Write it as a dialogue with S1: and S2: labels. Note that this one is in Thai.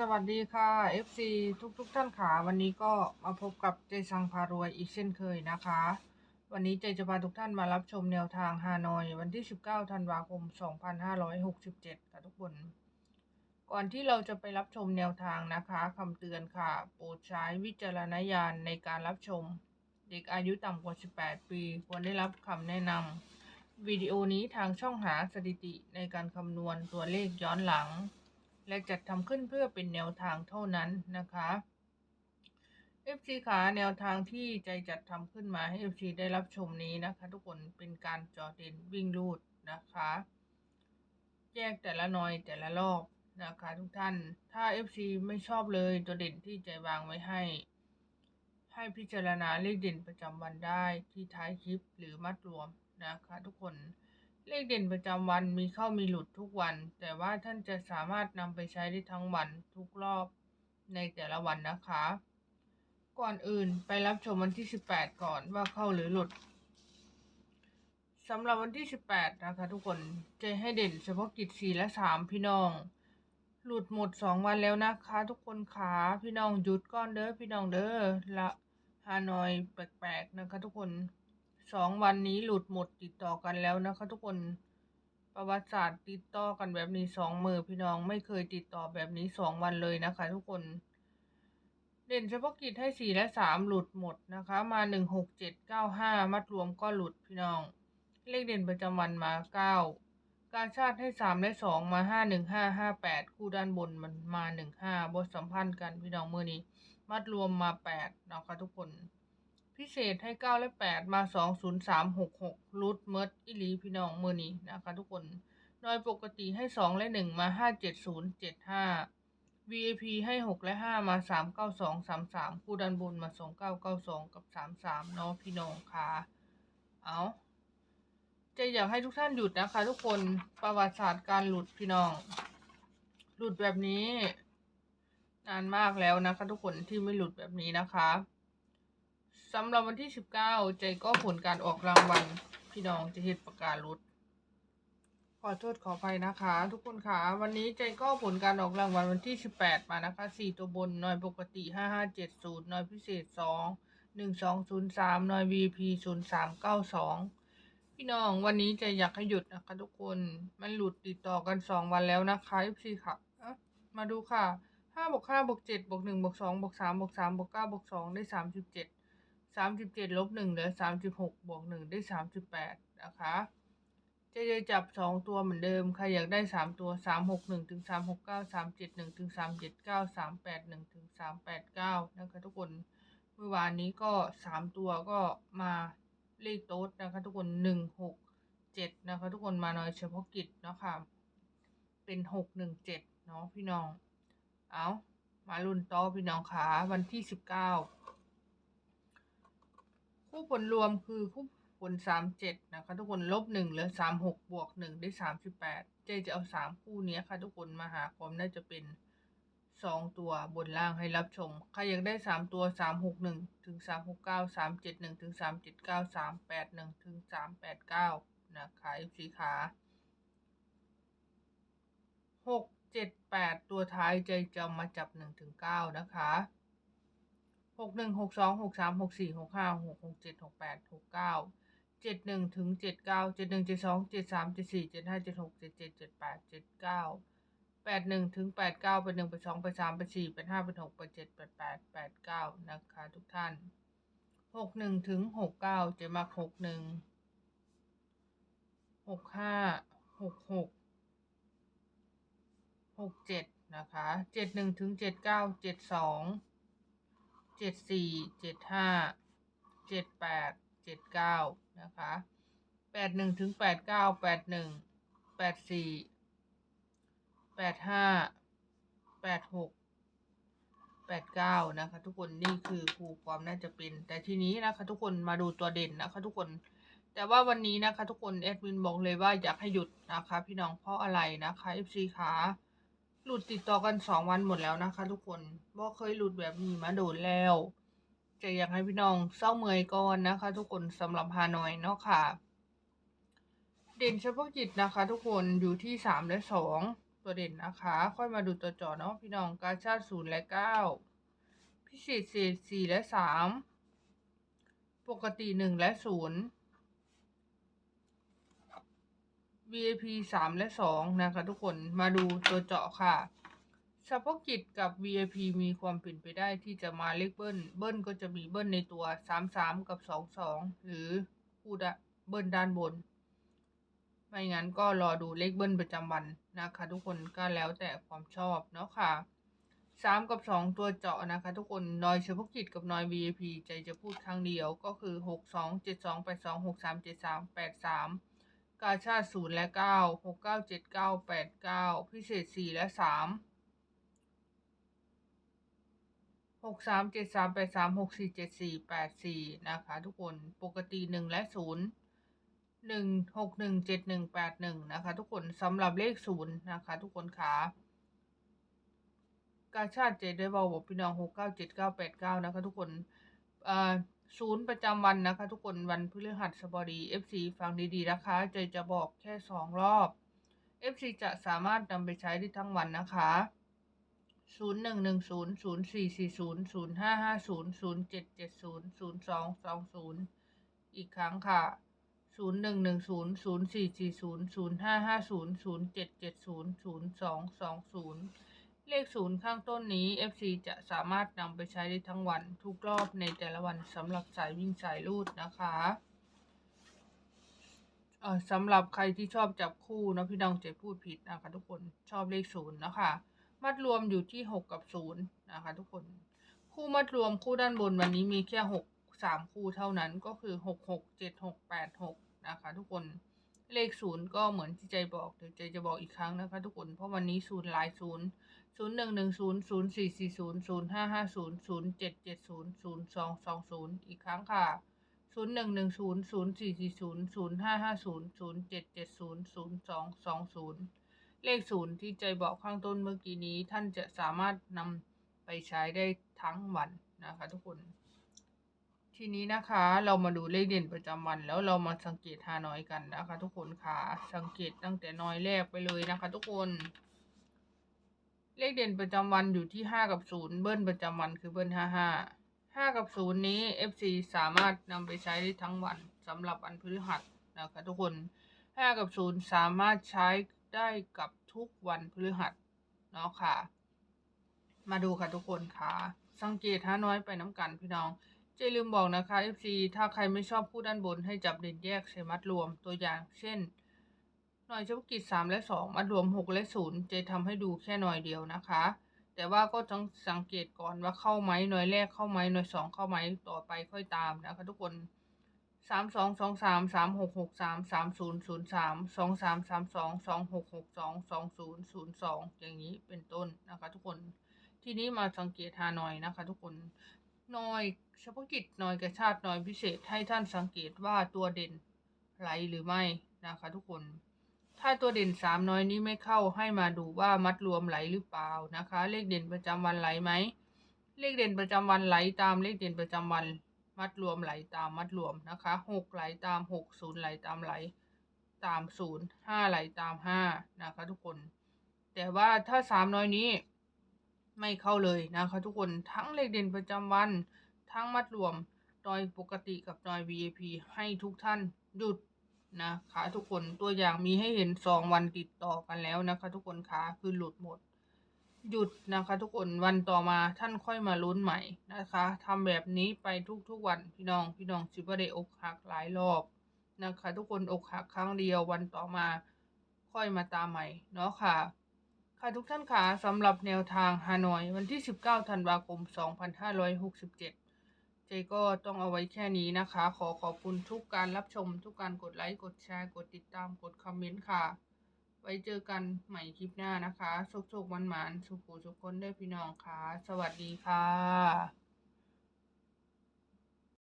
S1: สวัสดีค่ะ FC ทุกทุกๆท่านค่ะ วันนี้ก็มาพบกับเจสังพารวยอีกเช่นเคยนะคะ วันนี้เจจะพาทุกท่านมารับชมแนวทางฮานอย วันที่ 19 ธันวาคม 2567 ค่ะทุกคน ก่อนที่เราจะไปรับชมแนวทางนะคะคำเตือนค่ะ โปรดใช้วิจารณญาณในการรับชม เด็กอายุต่ำกว่า 18 ปี ควรได้รับคำแนะนำวิดีโอนี้ทางช่องหาสถิติในการคำนวณตัวเลขย้อนหลัง และจัดทำขึ้นเพื่อเป็นแนวทางเท่านั้นนะคะ FC ขาแนวทางที่ใจจัดทำขึ้นมาให้ FC ได้รับชมนี้นะคะ ทุกคนเป็นการจอเด่นวิ่งรูดนะคะ แยกแต่ละหน่อยแต่ละรอบนะคะทุกท่าน ถ้า FC ไม่ชอบเลยตัวเด่นที่ใจวางไว้ให้ ให้พิจารณาเลขเด่นประจำวันได้ที่ท้ายคลิปหรือมัดรวมนะคะ ทุกคน เลขเด่นประจำวันมีเข้ามีหลุดทุกวัน แต่ว่าท่านจะสามารถนำไปใช้ได้ทั้งวันทุกรอบในแต่ละวันนะคะ ก่อนอื่นไปรับชมวันที่ 18 ก่อนว่าเข้าหรือหลุดสำหรับวันที่ 18 นะคะทุกคนจะให้เด่นเฉพาะกิจ 4 และ 3 พี่น้อง หลุดหมด 2 วันแล้วนะคะ ทุกคนขาพี่น้องหยุดก้อนเด้อพี่น้องเด้อละฮานอยแปลกๆนะคะทุกคน สองวันนี้หลุดหมดติดต่อกันแล้วนะคะ ทุกคนประวัติศาสตร์ติดต่อกันแบบนี้สองมือพี่น้องไม่เคยติดต่อแบบนี้สองวันเลยนะคะ ทุกคน เด่นเฉพาะกิจให้สี่และสามหลุดหมดนะคะ มาหนึ่งหกเจ็ดเก้าห้ามัดรวมก็หลุดพี่น้อง เลขเด่นประจำวันมาเก้าการชาติให้สามและสองมาห้าหนึ่งห้าห้าแปดคู่ด้านบนมันมาหนึ่งห้าบทสัมพันธ์กันพี่น้องมือนี้ มัดรวมมาแปดนะคะทุกคน พิเศษให้เก้าและแปดมาสองศูนย์สามหกหกรุดเมิดอิลีพี่น้องมือนี้นะคะทุกคนน้อยปกติให้สองและหนึ่งมาห้าเจ็ดศูนย์เจ็ดห้า VIP ให้หกและห้ามาสามเก้าสองสามสามคู่ดันบนมาสองเก้าเก้าสองกับสามสามเนาะพี่น้องค่ะเอาจะอยากให้ทุกท่านหยุดนะคะ ทุกคนประวัติศาสตร์การหลุดพี่น้อง หลุดแบบนี้ นานมากแล้วนะคะ ทุกคนที่ไม่หลุดแบบนี้นะคะ สำหรับวันที่19ใจก็ผลการออกรางวัลพี่น้องจะเห็นประกาศรุดขอโทษขออภัยนะคะ ทุกคนค่ะวันนี้ใจก็ผลการออกรางวัลวันที่18มานะคะ4ตัวบนหน่วยปกติ5570หน่วยพิเศษ2 1203หน่วย VP 0392พี่น้องวันนี้ใจอยากให้หยุดนะคะทุกคนมันหลุดติดต่อกัน2วันแล้วนะคะ FC ค่ะอะมาดูค่ะ5บวก5บวก7บวก1บวก2บวก3บวก3บวก9บวก2ได้37ส สามสิบเจ็ดลบหนึ่งเหลือสามสิบหกบวกหนึ่งได้สามสิบแปดนะคะจะจะจับสองตัวเหมือนเดิมใครอยากได้สามตัวสามหกหนึ่งถึงสามหกเก้าสามเจ็ดหนึ่งถึงสามเจ็ดเก้าสามแปดหนึ่งถึงสามแปดเก้านะคะทุกคนเมื่อวานนี้ก็สามตัวก็มาเลขโต๊ดนะคะทุกคนหนึ่งหกเจ็ดนะคะทุกคนมาหน่อยเฉพาะกิจเนาะค่ะเป็นหกหนึ่งเจ็ดเนาะพี่น้อง เอามาลุ้นต่อพี่น้องขาวันที่สิบเก้า คู่ผลรวมคือคู่ผลสามเจ็ดนะคะ ทุกคนลบหนึ่งเหลือสามหกบวกหนึ่งได้สามสิบแปดเจจะเอาสามคู่นี้ค่ะ ทุกคนมาหาความน่าจะเป็นสองตัวบนล่างให้รับชม ใครอยากได้สามตัวสามหกหนึ่งถึงสามหกเก้าสามเจ็ดหนึ่งถึงสามเจ็ดเก้าสามแปดหนึ่งถึงสามแปดเก้านะคะสีขาหกเจ็ดแปดตัวท้ายใจจะเอามาจับหนึ่งถึงเก้านะคะ หกหนึ่งหกสองหกสามหกสี่หกห้าหกหกเจ็ดหกแปดหกเก้าเจ็ดหนึ่งถึงเจ็ดเก้าเจ็ดหนึ่งเจ็ดสองเจ็ดสามเจ็ดสี่เจ็ดห้าเจ็ดหกเจ็ดเจ็ดเจ็ดแปดเจ็ดเก้าแปดหนึ่งถึงแปดเก้าแปดหนึ่งแปดสองแปดสามแปดสี่แปดห้าแปดหกแปดเจ็ดแปดแปดแปดเก้านะคะทุกท่านหกหนึ่งถึงหกเก้าจะมาหกหนึ่งหกห้าหกหกหกเจ็ดนะคะเจ็ดหนึ่งถึงเจ็ดเก้าเจ็ดสอง เจ็ดสี่เจ็ดห้าเจ็ดแปดเจ็ดเก้านะคะแปดหนึ่งถึงแปดเก้าแปดหนึ่งแปดสี่แปดห้าแปดหกแปดเก้านะคะ ทุกคนนี่คือครูความน่าจะเป็น แต่ทีนี้นะคะ ทุกคนมาดูตัวเด่นนะคะ ทุกคน แต่ว่าวันนี้นะคะ ทุกคนแอดมินบอกเลยว่าอยากให้หยุดนะคะ พี่น้องเพราะอะไรนะคะ FC ขา หลุดติดต่อกันสองวันหมดแล้วนะคะ ทุกคนว่าเคยหลุดแบบนี้มาโดนแล้วจะอยากให้พี่น้องเศร้าเมอยก่อนนะคะ ทุกคนสำหรับฮานอยเนาะค่ะ เด่นเฉพาะกิจนะคะ ทุกคนอยู่ที่สามและสองตัวเด่นนะคะ ค่อยมาดูตัวจอเนาะพี่น้องกาชาติศูนย์และเก้าพิเศษเศษสี่และสามปกติหนึ่งและศูนย์ VAP สามและสองนะคะทุกคนมาดูตัวเจาะค่ะเฉพาะกิจกับ VAP มีความเปลี่ยนไปได้ที่จะมาเล็กเบิ้ล เบิ้ลก็จะมีเบิ้ลในตัว 33 กับ 22 หรือพูดเบิ้ลด้านบน ไม่งั้นก็รอดูเล็กเบิ้ลประจำวันนะคะ ทุกคนก็แล้วแต่ความชอบเนาะค่ะ 3 กับ 2 ตัวเจาะนะคะ ทุกคนนอยเฉพาะกิจกับนอย VAP ใจจะพูดครั้งเดียวก็คือ 62 72 82 63 73 83 กามเจ็ดสามแปดสามกาชาติศูนย์และเก้าหกเก้าเจ็ดเก้าแปดเก้าพิเศษสี่และสามหกสามเจ็ดสามแปดสามหกสี่เจ็ดสี่แปดสี่นะคะ ทุกคนปกติหนึ่งและศูนย์หนึ่งหกหนึ่งเจ็ดหนึ่งแปดหนึ่งนะคะ ทุกคนสำหรับเลขศูนย์นะคะ ทุกคนขากาชาติเจ็ดได้บอกบอกพี่น้องหกเก้าเจ็ดเก้าแปดเก้านะคะ ทุกคนเอ่อ ศูนย์ประจำวันนะคะ ทุกคนวันพฤหัสบดี FC ฟังดีๆนะคะใจจะบอกแค่สองรอบ FC จะสามารถนำไปใช้ได้ทั้งวันนะคะ0 1 1 0 0 4 4 0 0 5 5 0 0 7 7 0 0 2 2 0อีกครั้งค่ะ0 1 1 0 0 4 4 0 0 5 5 0 0 7 7 0 0 2 2 0เเลขศูนย์ข้างต้นนี้ FC จะสามารถนำไปใช้ได้ทั้งวันทุกรอบในแต่ละวันสำหรับสายวิ่งสายรูดนะคะเอ่อสำหรับใครที่ชอบจับคู่นะพี่น้องจะพูดผิดนะคะทุกคนชอบเลขศูนย์นะคะ มัดรวมอยู่ที่หกกับศูนย์นะคะทุกคน คู่มัดรวมคู่ด้านบนวันนี้มีแค่หกสามคู่เท่านั้นก็คือหกหกเจ็ดหกแปดหกนะคะทุกคนเลขศูนย์ก็เหมือนที่ใจบอกเดี๋ยวใจจะบอกอีกครั้งนะคะทุกคนเพราะวันนี้ศูนย์หลายศูนย์ ศูนย์หนึ่งหนึ่งศูนย์ศูนย์สี่สี่ศูนย์ศูนย์ห้าห้าศูนย์ศูนย์เจ็ดเจ็ดศูนย์ศูนย์สองสองศูนย์อีกครั้งค่ะศูนย์หนึ่งหนึ่งศูนย์ศูนย์สี่สี่ศูนย์ศูนย์ห้าห้าศูนย์ศูนย์เจ็ดเจ็ดศูนย์ศูนย์สองสองศูนย์เลขศูนย์ที่ใจบอกข้างต้นเมื่อกี้นี้ ท่านจะสามารถนำไปใช้ได้ทั้งวันนะคะ ทุกคน ทีนี้นะคะ เรามาดูเลขเด่นประจำวัน แล้วเรามาสังเกตฮานอยกันนะคะ ทุกคนค่ะสังเกตตั้งแต่น้อยแรกไปเลยนะคะ ทุกคน เลขเด่นประจำวันอยู่ที่ห้ากับศูนย์เบิ้ลประจำวันคือเบิ้ลห้าห้าห้ากับศูนย์นี้ FC สามารถนำไปใช้ได้ทั้งวันสำหรับวันพฤหัสนะคะทุกคนห้ากับศูนย์สามารถใช้ได้กับทุกวันพฤหัสเนาะค่ะ มาดูค่ะทุกคนค่ะ สังเกตห้าน้อยไปน้ำกันพี่น้องเจลืมบอกนะคะ FC ถ้าใครไม่ชอบคู่ด้านบนให้จับเด่นแยกใส่มัดรวมตัวอย่าง เช่น หน่วยเฉพาะกิจสามและสองมารวมหกและศูนย์จะทำให้ดูแค่หน่วยเดียวนะคะ แต่ว่าก็ต้องสังเกตก่อนว่าเข้าไหมหน่วยแรกเข้าไหมหน่วยสองเข้าไหมต่อไปค่อยตามนะคะทุกคนสามสองสองสามสามหกหกสามสามศูนย์ศูนย์สามสองสามสามสองสองหกหกสองสองศูนย์ศูนย์สองอย่างนี้เป็นต้นนะคะทุกคนทีนี้มาสังเกตหาหน่อยนะคะ ทุกคนหน่อยเฉพาะกิจหน่อยกระชาติหน่อยพิเศษให้ท่านสังเกตว่าตัวเด่นไหลหรือไม่นะคะ ทุกคน ถ้าตัวเด่นสามน้อยนี้ไม่เข้าให้มาดูว่ามัดรวมไหลหรือเปล่านะคะ เลขเด่นประจำวันไหลไหมเลขเด่นประจำวันไหลตามเลขเด่นประจำวันมัดรวมไหลตามมัดรวมนะคะหกไหลตามหกศูนย์ไหลตามไหลตามศูนย์ห้าไหลตามห้านะคะ ทุกคน แต่ว่าถ้าสามน้อยนี้ ไม่เข้าเลยนะคะ ทุกคนทั้งเลขเด่นประจำวัน ทั้งมัดรวมดอยปกติกับดอย VIP ให้ทุกท่านหยุด นะคะ ทุกคนตัวอย่างมีให้เห็นสองวันติดต่อกันแล้วนะคะ ทุกคนคะคือหลุดหมด หยุดนะคะ ทุกคนวันต่อมาท่านค่อยมาลุ้นใหม่นะคะทำแบบนี้ไปทุกๆวันพี่น้องพี่น้องจิบได้อกหักหลายรอบนะคะ ทุกคนอกหักครั้งเดียววันต่อมาค่อยมาตามใหม่เนาะค่ะค่ะทุกท่านค่ะสำหรับแนวทางฮานอย วันที่ 19 ธันวาคม 2567 เจก็ต้องเอาไว้แค่นี้นะคะ ขอขอบคุณทุกการรับชม ทุกการกดไลค์กดแชร์ กดติดตามกดคอมเมนต์ค่ะ ไว้เจอกันใหม่คลิปหน้านะคะโชคๆมันๆสุขๆทุกคนได้วยพี่น้องค่ะ สวัสดีค่ะ